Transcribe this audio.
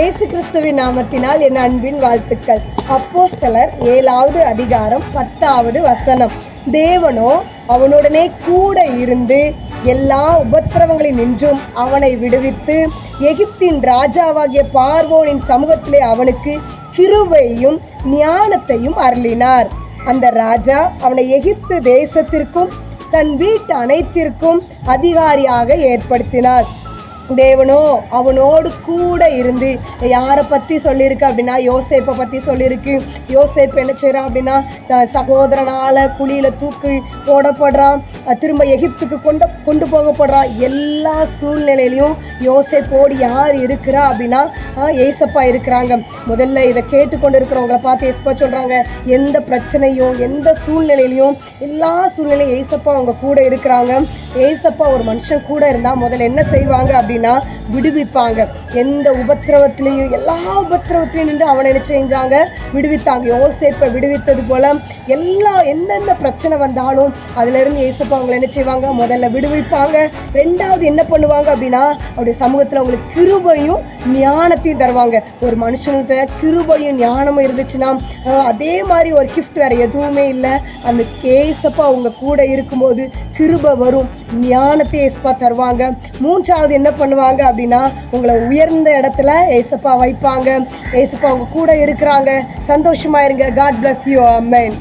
இயேசு கிறிஸ்துவின் நாமத்தினால் என் அன்பின் வாழ்த்துக்கள். அப்போஸ்தலர் ஏழாவது அதிகாரம் பத்தாவது வசனம். தேவனோ அவனுடனே கூட இருந்து எல்லா உபத்திரவங்களில் நின்றும் அவனை விடுவித்து எகிப்தின் ராஜாவாகிய பார்வோனின் சமூகத்திலே அவனுக்கு கிருபையும் ஞானத்தையும் அருளினார். அந்த ராஜா அவனை எகிப்து தேசத்திற்கும் தன் வீட்டு அனைத்திற்கும் அதிகாரியாக ஏற்படுத்தினார். தேவனோ அவனோடு கூட இருந்து யாரை பற்றி சொல்லியிருக்கு அப்படின்னா யோசேப்பை பற்றி சொல்லியிருக்கு. யோசேப் என்ன செய்கிறான் அப்படின்னா சகோதரனால் குழியில் தூக்கி போடப்படுறான். திரும்ப எகிப்துக்கு கொண்டு கொண்டு போகப்படுறான். எல்லா சூழ்நிலையிலையும் யோசேப்போடு யார் இருக்கிறா அப்படின்னா ஏசப்பா இருக்கிறாங்க. முதல்ல இதை கேட்டுக்கொண்டு இருக்கிறவங்கள பார்த்து ஏசப்பா சொல்கிறாங்க எந்த பிரச்சனையும் எந்த சூழ்நிலையிலையும் எல்லா சூழ்நிலையும் ஏசப்பா அவங்க கூட இருக்கிறாங்க. ஏசப்பா ஒரு மனுஷன் கூட இருந்தால் முதல்ல என்ன செய்வாங்க அப்படின்னு விடுவிப்பாங்க. எந்த உபத்திரவத்திலையும் எல்லா உபத்திரவத்திலையும் நின்று அவனை என்ன செஞ்சாங்க? விடுவித்தாங்க. யோசேப்பை விடுவித்தது போல எல்லா எந்தெந்த பிரச்சனை வந்தாலும் அதுலேருந்து ஏசப்பா அவங்களை என்ன செய்வாங்க? முதல்ல விடுவிப்பாங்க. ரெண்டாவது என்ன பண்ணுவாங்க அப்படின்னா அவருடைய சமூகத்தில் அவங்களுக்கு கிருபையும் ஞானத்தையும் தருவாங்க. ஒரு மனுஷனுக்கு கிருபையும் ஞானமும் இருந்துச்சுன்னா அதே மாதிரி ஒரு கிஃப்ட் வேறு எதுவுமே இல்லை. அந்த கேசப்பா அவங்க கூட இருக்கும்போது கிருபை வரும். ஞானத்தை ஏசப்பா தருவாங்க. மூன்றாவது என்ன பண்ணுவாங்க அப்படின்னா உங்களை உயர்ந்த இடத்துல ஏசப்பா வைப்பாங்க. ஏசப்பா அவங்க கூட இருக்கிறாங்க. சந்தோஷமாக இருங்க. God bless you amen